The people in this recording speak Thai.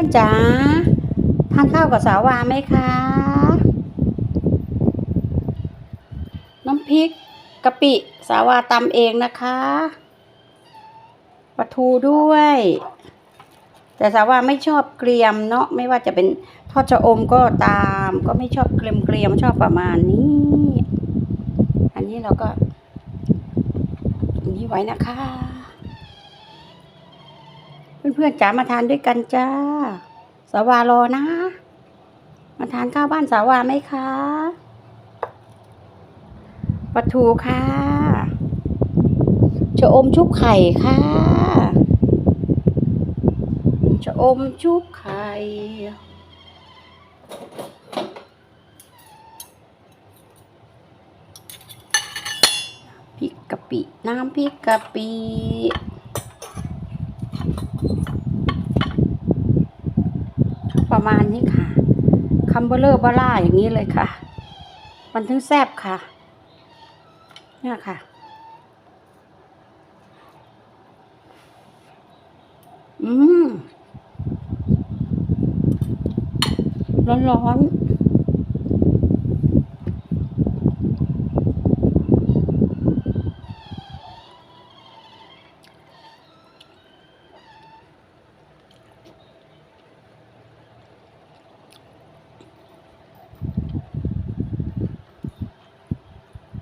พื่อนๆจ๋าทานข้าวกับสาวาไหมคะ น้ำพริกกะปิสาวาตำเองนะคะปลาทูด้วย แต่สาวาไม่ชอบเกรียมเนาะไม่ว่าจะเป็นทอดชะอมก็ตามก็ไม่ชอบเกรียมเกรียมชอบประมาณนี้ อันนี้เราก็อันนี้ไว้นะคะ เพื่อนๆจ๋ามาทานด้วยกันจ้า สาวารอนะ มาทานข้าวบ้านสาวาไหมคะปลาทูค่ะชะอมชุบไข่ค่ะชะอมชุบไข่พริกกะปิ น้ำพริกกะปิ ประมาณนี้ค่ะคัมเบอร์เลอร์บาร่าอย่างนี้เลยค่ะ มันถึงแซบค่ะ เนี่ยค่ะ อืมร้อนๆ